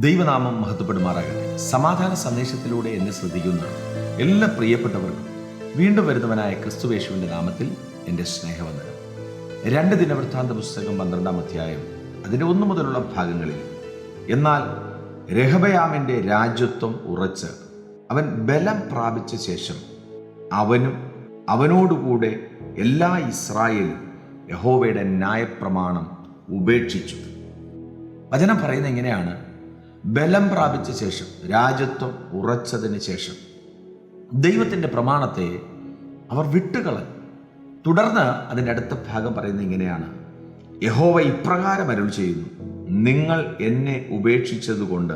ദൈവനാമം മഹത്വപ്പെടുമാറാകട്ടെ. സമാധാന സന്ദേശത്തിലൂടെ എന്നെ ശ്രദ്ധിക്കുന്ന എല്ലാ പ്രിയപ്പെട്ടവർക്കും വീണ്ടും വരുന്നവനായ ക്രിസ്തുവേശുവിന്റെ നാമത്തിൽ എന്റെ സ്നേഹവന്ദനം. രണ്ട് ദിനവൃത്താന്ത പുസ്തകം പന്ത്രണ്ടാം അധ്യായം അതിന്റെ ഒന്നു മുതലുള്ള ഭാഗങ്ങളിൽ എന്നാൽ രഹബയാമിന്റെ രാജ്യത്വം ഉറച്ച് അവൻ ബലം പ്രാപിച്ച ശേഷം അവനും അവനോടുകൂടെ എല്ലാ ഇസ്രായേലും യഹോവയുടെ ന്യായപ്രമാണം ഉപേക്ഷിച്ചു. വചനം പറയുന്നത് എങ്ങനെയാണ്? ബലം പ്രാപിച്ച ശേഷം രാജ്യത്വം ഉറച്ചതിന് ശേഷം ദൈവത്തിന്റെ പ്രമാണത്തെ അവർ വിട്ടുകളഞ്ഞു. തുടർന്ന് അതിന്റെ അടുത്ത ഭാഗം പറയുന്നത് ഇങ്ങനെയാണ്. യഹോവ ഇപ്രകാരം അരുൾ ചെയ്യുന്നു നിങ്ങൾ എന്നെ ഉപേക്ഷിച്ചതുകൊണ്ട്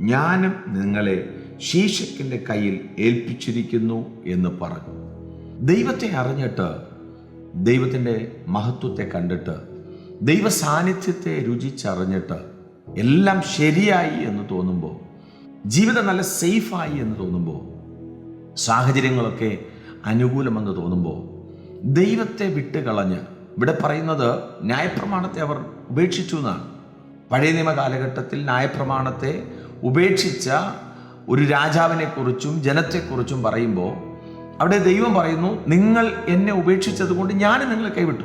ഞാനും നിങ്ങളെ ശീശക്കിന്റെ കയ്യിൽ ഏൽപ്പിച്ചിരിക്കുന്നു എന്ന് പറഞ്ഞു. ദൈവത്തെ അറിഞ്ഞിട്ട് ദൈവത്തിന്റെ മഹത്വത്തെ കണ്ടിട്ട് ദൈവ സാന്നിധ്യത്തെ രുചിച്ചറിഞ്ഞിട്ട് എല്ലാം ശരിയായി എന്ന് തോന്നുമ്പോൾ ജീവിതം നല്ല സേഫായി എന്ന് തോന്നുമ്പോൾ സാഹചര്യങ്ങളൊക്കെ അനുകൂലമെന്ന് തോന്നുമ്പോൾ ദൈവത്തെ വിട്ട് കളഞ്ഞ് ഇവിടെ പറയുന്നത് ന്യായപ്രമാണത്തെ അവർ ഉപേക്ഷിച്ചു എന്നാണ്. പഴയ നിയമ കാലഘട്ടത്തിൽ ന്യായപ്രമാണത്തെ ഉപേക്ഷിച്ച ഒരു രാജാവിനെക്കുറിച്ചും ജനത്തെക്കുറിച്ചും പറയുമ്പോൾ അവിടെ ദൈവം പറയുന്നു നിങ്ങൾ എന്നെ ഉപേക്ഷിച്ചതുകൊണ്ട് ഞാൻ നിങ്ങളെ കൈവിട്ടു.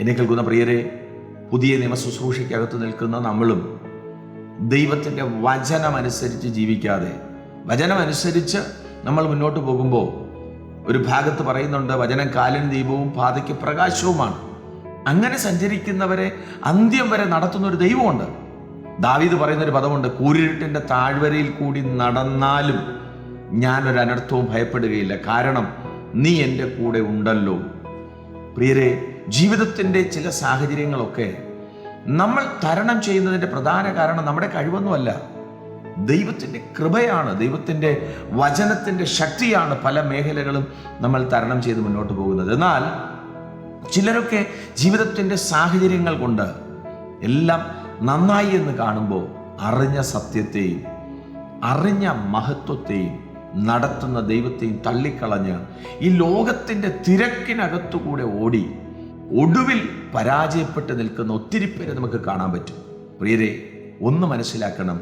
എന്നെ കേൾക്കുന്ന പ്രിയരെ പുതിയ നിയമ ശുശ്രൂഷയ്ക്കകത്ത് നിൽക്കുന്ന നമ്മളും ദൈവത്തിന്റെ വചനമനുസരിച്ച് ജീവിക്കാതെ വചനമനുസരിച്ച് നമ്മൾ മുന്നോട്ട് പോകുമ്പോൾ ഒരു ഭാഗത്ത് പറയുന്നുണ്ട് വചനം കാലിന് ദീപവും പാതയ്ക്ക് പ്രകാശവുമാണ്. അങ്ങനെ സഞ്ചരിക്കുന്നവരെ അന്ത്യം വരെ നടത്തുന്ന ഒരു ദൈവമുണ്ട്. ദാവീദ് പറയുന്നൊരു പദമുണ്ട് കൂരിരുട്ടിന്റെ താഴ്വരയിൽ കൂടി നടന്നാലും ഞാനൊരു അനർത്ഥവും ഭയപ്പെടുകയില്ല. കാരണം നീ എന്റെ കൂടെ ഉണ്ടല്ലോ. പ്രിയരെ ജീവിതത്തിന്റെ ചില സാഹചര്യങ്ങളൊക്കെ നമ്മൾ തരണം ചെയ്യുന്നതിന്റെ പ്രധാന കാരണം നമ്മുടെ കഴിവൊന്നുമല്ല. ദൈവത്തിന്റെ കൃപയാണ് ദൈവത്തിന്റെ വചനത്തിന്റെ ശക്തിയാണ് പല മേഖലകളും നമ്മൾ തരണം ചെയ്ത് മുന്നോട്ട് പോകുന്നത്. എന്നാൽ ചിലരൊക്കെ ജീവിതത്തിന്റെ സാഹചര്യങ്ങൾ കൊണ്ട് എല്ലാം നന്നായി എന്ന് കാണുമ്പോൾ അറിഞ്ഞ സത്യത്തെയും അറിഞ്ഞ മഹത്വത്തെയും നടത്തുന്ന ദൈവത്തെയും തള്ളിക്കളഞ്ഞ് ഈ ലോകത്തിന്റെ തിരക്കിനകത്തുകൂടെ ഓടി ഒടുവിൽ പരാജയപ്പെട്ട് നിൽക്കുന്ന ഒത്തിരി പേരെ നമുക്ക് കാണാൻ പറ്റും. പ്രിയരെ ഒന്ന് മനസ്സിലാക്കണം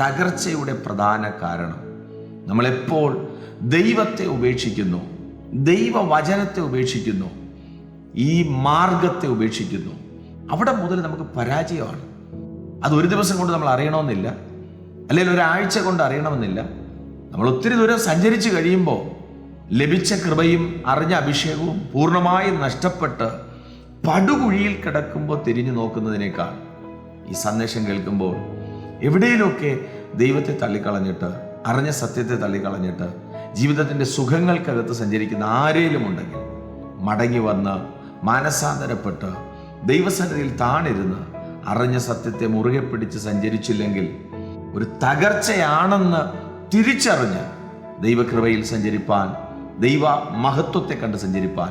തകർച്ചയുടെ പ്രധാന കാരണം. നമ്മളെപ്പോൾ ദൈവത്തെ ഉപേക്ഷിക്കുന്നു ദൈവവചനത്തെ ഉപേക്ഷിക്കുന്നു ഈ മാർഗത്തെ ഉപേക്ഷിക്കുന്നു. അവിടെ മുതൽ നമുക്ക് പരാജയമാണ്. അത് ഒരു ദിവസം കൊണ്ട് നമ്മൾ അറിയണമെന്നില്ല. അല്ലെങ്കിൽ ഒരാഴ്ച കൊണ്ട് അറിയണമെന്നില്ല. നമ്മൾ ഒത്തിരി ദൂരം സഞ്ചരിച്ചു കഴിയുമ്പോൾ ലഭിച്ച കൃപയും അറിഞ്ഞ അഭിഷേകവും പൂർണമായും നഷ്ടപ്പെട്ട് പടുകുഴിയിൽ കിടക്കുമ്പോൾ തിരിഞ്ഞു നോക്കുന്നതിനേക്കാൾ ഈ സന്ദേശം കേൾക്കുമ്പോൾ എവിടെയൊക്കെ ദൈവത്തെ തള്ളിക്കളഞ്ഞിട്ട് അറിഞ്ഞ സത്യത്തെ തള്ളിക്കളഞ്ഞിട്ട് ജീവിതത്തിന്റെ സുഖങ്ങൾക്കകത്ത് സഞ്ചരിക്കുന്ന ആരേലും ഉണ്ടെങ്കിൽ മടങ്ങി വന്ന് മാനസാന്തരപ്പെട്ട് ദൈവസന്നിധിയിൽ താണിരുന്ന് അറിഞ്ഞ സത്യത്തെ മുറുകെ പിടിച്ച് സഞ്ചരിച്ചില്ലെങ്കിൽ ഒരു തകർച്ചയാണെന്ന് തിരിച്ചറിഞ്ഞ് ദൈവകൃപയിൽ സഞ്ചരിപ്പാൻ ദൈവ മഹത്വത്തെ കണ്ട് സഞ്ചരിപ്പാൻ